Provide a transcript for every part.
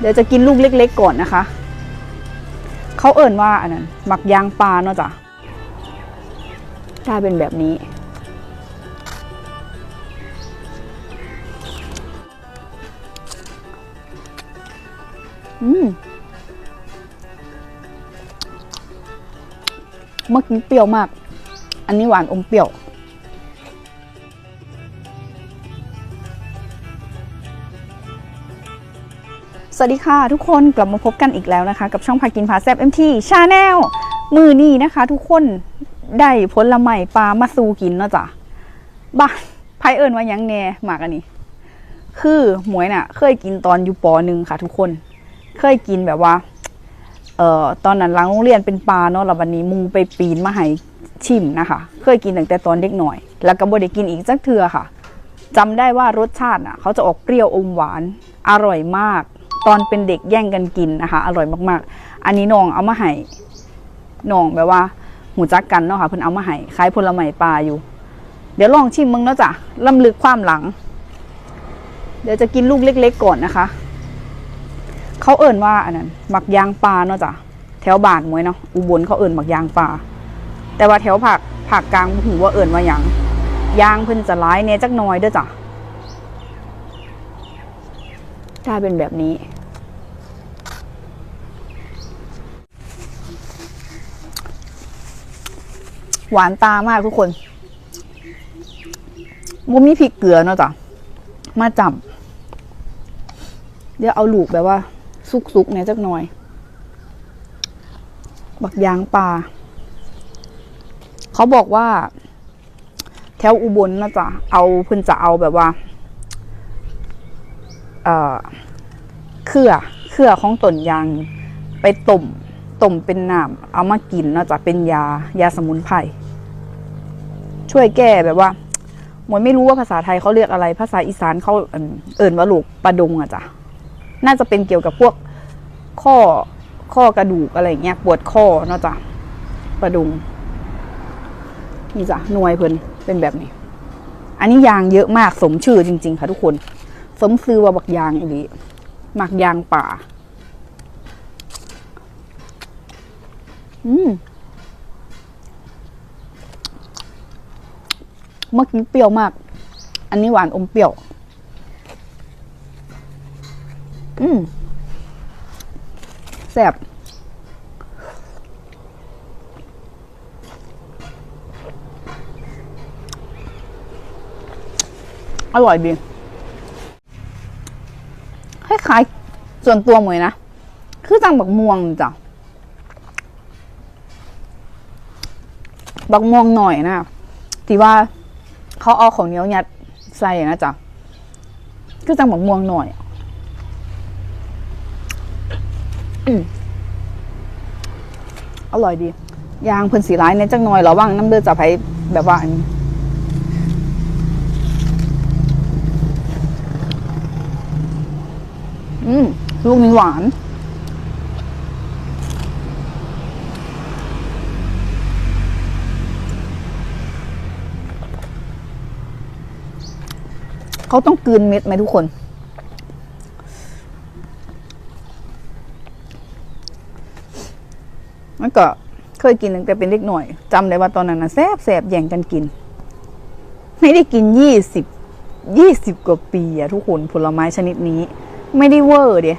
เดี๋ยวจะกินลูกเล็ก ๆ ก่อนนะคะ เขาเอิ่นว่าอันนั้นหมักยางปลาเนาะจ้ะกลายเป็นแบบนี้ อืมเมื่อกี้เปรี้ยวมาก อันนี้หวานอมเปรี้ยว สวัสดีค่ะ ทุกคนกลับมาพบกันอีกแล้วนะคะ กับช่องพากินพาแซบเอ็มทีชาแนลมือนี้นะคะ ทุกคนได้ผลไม้ปลามาสู่กินเนาะจ้ะบ้าไพเอิญว่ายังแน่หมากอันนี้ คือหมวยน่ะ เคยกินตอนอยู่ปหนึ่งค่ะ ทุกคน เคยกินแบบว่า เอ่อตอนนั้นหล้างโรงเรียนเป็นปลาเนาะแล้ววันนี้มูไปปีนมาให้ชิมนะคะ เคยกินตั้งแต่ตอนเด็กหน่อย แล้วก็บ่ได้กินอีกสักเทือค่ะจำได้ว่ารสชาติอะ เขาจะออกเปรี้ยวอมหวานอร่อยมาก ตอนเป็นเด็กแย่งกันกินนะคะอร่อยมากๆ อันนี้น้องเอามาให้น้องแบบว่าหูจักกันเนาะค่ะเพิ่นเอามาให้ขายผลไม้ปลาอยู่ เดี๋ยวลองชิมมึงเนาะจ้ะล่ำลึกความหลัง เดี๋ยวจะกินลูกเล็ก ๆ ก่อนนะคะ เขาเอิ่นว่าอันนั้นหมักยางปลาเนาะจ้ะแถวบานมวยเนาะอุบลเขาเอิ่นหมักยางปลาแต่ว่าแถวภาคภาคกลางหูว่าเอิ่นว่าหยังยางเพิ่นจะร้ายเนยจักน้อยเด้อจ้ะกลายเป็นแบบนี้ หวานตามากทุกคนมุมีพริกเกลือเนาะจ้ะมาจับ เดี๋ยวเอาลูกแบบว่าซุกๆเนี่ยจักหน่อย บักยางปลาเขาบอกว่า แถวอุบลนะจ๊ะเอาเพิ่นจะเอาแบบว่า เอ่อเครือเครือของต้นยาง ไปต้มต้มเป็นน้ำเอามากินเนาะจ๊ะเป็นยา ยาสมุนไพร ช่วยแก้แบบว่าหมวยไม่รู้ว่าภาษาไทยเขาเรียกอะไร ภาษาอีสานเขาเอิ่นเอิ่นว่าลูกปลาดงอะจ้ะน่าจะเป็นเกี่ยวกับพวกข้อข้อกระดูกอะไรเงี้ยปวดข้อเนาะจ้ะประดุงนี่จ้ะหน่วยเพิ่นเป็นแบบนี้ อันนี้ยางเยอะมากสมชื่อจริง ๆ ค่ะทุกคน สมซื้อว่าบักยางอีหลีหมักยางป่า อืม เมื่อกี้เปรี้ยวมาก อันนี้หวานอมเปรี้ยว อืมแซ่บอร่อยดีคล้ายๆส่วนตัวเหมวยนะ คือจังบักม่วงจ้ะบักม่วงหน่อยนะที่ว่า เขาเอาของเหนียวยัดใส่นะจ๊ะคือจังบักม่วงหน่อยอร่อยดี ยางเพิ่นสีร้ายในจังหน่อยระวังน้ำเลือดจะไปแบบว่าอันนี้อืมลูกนี้หวาน เขาต้องกลืนเม็ดไหมทุกคน มันก็เคยกินตั้งแต่เป็นเล็กหน่อยจำได้ว่าตอนนั้นนะแซบแสบแย่งกันกิน ไม่ได้กินยี่สิบยี่สิบกว่าปีอะทุกคนผลไม้ชนิดนี้ ไม่ได้เวอร์เดีย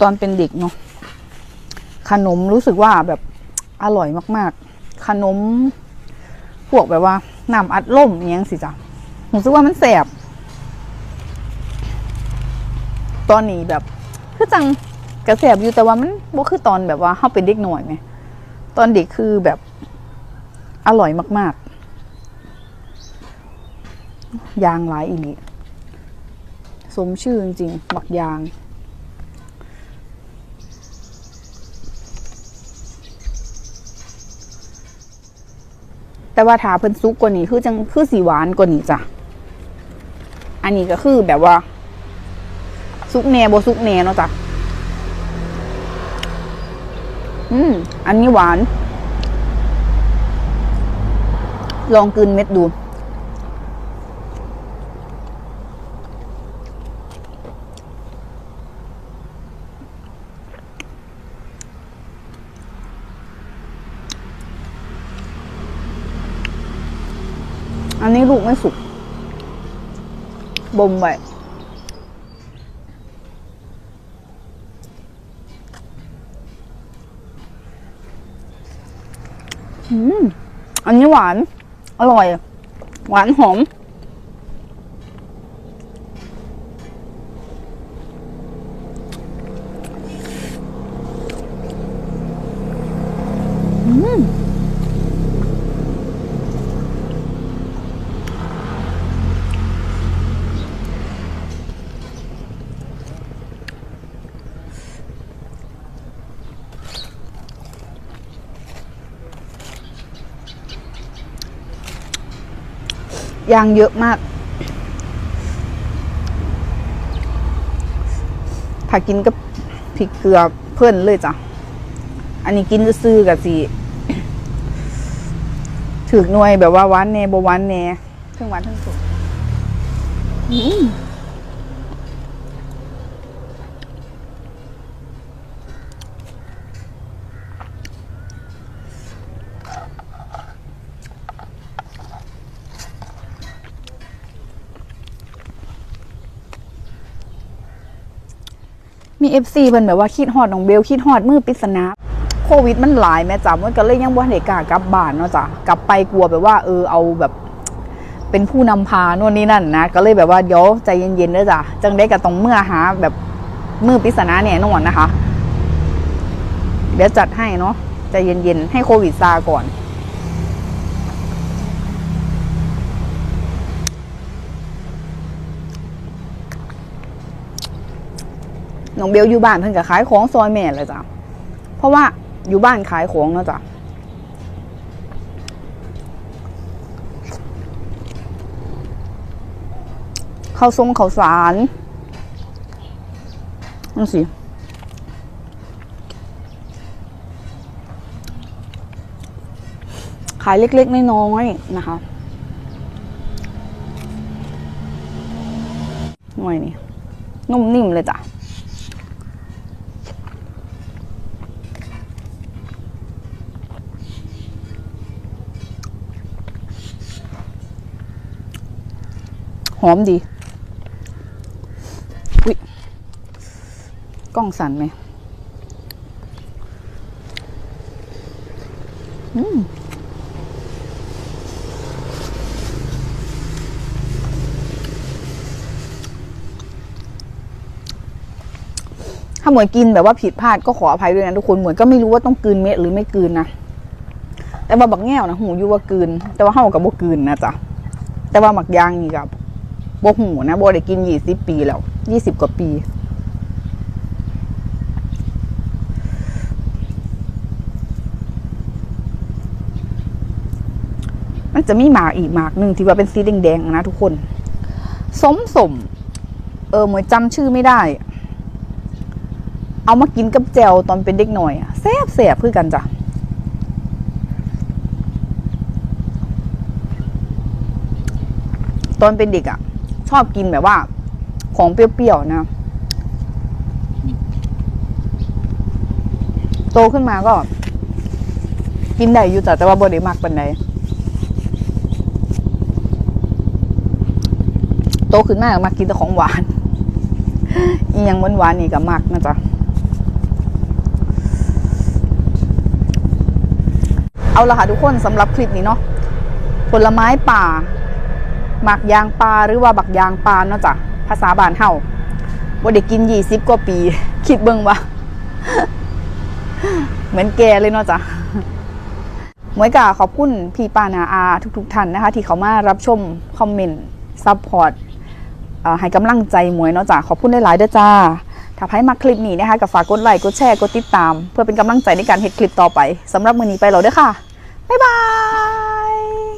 ตอนเป็นเด็กเนาะขนมรู้สึกว่าแบบอร่อยมาก ๆ ขนม พวกแบบว่าน้ำอัดล่มอหยังสิจ้ะรู้สึกว่ามันแสบตอนนี้แบบคือจังกระแสบอยู่แต่ว่ามันบ่คือตอนแบบว่าเฮาเป็นเด็กหน่อยไหมตอนเด็กคือแบบอร่อยมาก ๆ ยางหลายอีหลีสมชื่อจริงๆบักยาง แต่ว่าถ้าเพิ่นซุกกว่านี้คือจังคือสีหวานกว่านี้จ้ะ อันนี้ก็คือแบบว่า ซุกเนโบซุกเน่เนาะจ้ะ อืม อันนี้หวาน ลองกินเม็ดดู อันนี้ลูกไม่สุกบ่มไว้อืมอันนี้หวาน อร่อย หวานหอม ยางเยอะมาก ถ้ากินกับพริกเกลือเพิ่นเลยจ้ะ อันนี้กินซื้อกับสิถือหน่วยแบบว่าวันแน่บวันแน่ทั้งหวานทั้งสุกอืม มีเอฟซีเพิ่นแบบว่าคิดฮอดน้องเบลคิดฮอดมือปริศนาโควิดมันหลายแม่จ๋ามันก็เลยยังบ่ได้กล้ากลับบ้านเนาะจ้ะกลับไปกลัวแบบว่าเออเอาแบบเป็นผู้นำพาโน่นนี่นั่นนะ ก็เลยแบบว่าเดี๋ยวใจเย็นๆเด้อจ้ะจังได้ก็ต้องเมื่อหาแบบมือปริศนาแน่นอนนะคะ เดี๋ยวจัดให้เนาะใจเย็นๆให้โควิดซาก่อน น้องเบลอยู่บ้านเพิ่นก็ขายของซอยแม่เลยจ้ะเพราะว่าอยู่บ้านขายของเนาะจ้ะข้าวทรงข้าวสารนั่นสิขายเล็กๆน้อยๆนะคะ หน่วยนี่นุ่มนิ่มเลยจ้ะ หอมดี อุ๊ยกล้องสั่นไหมอืมถ้าหมวยกินแบบว่าผิดพลาดก็ขออภัยด้วยนะทุกคนหมวยก็ไม่รู้ว่าต้องกลืนเม็ดหรือไม่กลืนนะแต่ว่าบักแง่วนะหูยู่ว่ากลืน แต่ว่าเฮากับบ่กลืนนะจ๊ะแต่ว่าหมักยางนี่กับ บ่หูนะบ่ได้กินยี่สิบปีแล้วยี่สิบกว่าปีมันจะมีหมากอีกหมากหนึ่งที่ว่าเป็นสีแดงๆนะทุกคน สมสม เออเหมวยจำชื่อไม่ได้ เอามากินกับแจวตอนเป็นเด็กหน่อยแซ่บแซ่บๆคือกันจ้ะตอนเป็นเด็กอะ่ะ ชอบกินแบบว่า ของเปรี้ยวๆนะ โตขึ้นมาก็ กินได้อยู่จ้ะแต่ว่าบ่ได้มากปานใดโตขึ้นมาก็มากินแต่ของหวานอียังหวานๆนี่ก็มักนะจ๊ะเอาละค่ะทุกคนสำหรับคลิปนี้เนาะผลไม้ป่า หมักยางปลาหรือว่าบักยางปลาเนาะจ้ะภาษาบ้านเฮาว่าเด็กกินยี่สิบกว่าปี คิดเบิ่งว่าเหมือนแกเลยเนาะจ้ะหมวยกาขอบคุณพี่ปานาอาทุกๆท่านนะคะ ที่เขามารับชม คอมเมนต์ซัพพอร์ตให้กำลังใจหมวยเนาะจ้ะขอบคุณได้หลายเด้อจ้า ถ้าใครมาคลิปนี้นะคะก็ฝากกดไลค์กดแชร์กดติดตาม เพื่อเป็นกำลังใจในการเฮ็ดคลิปต่อไปสำหรับมือนี้ไปแล้วเด้อค่ะ บ๊ายบาย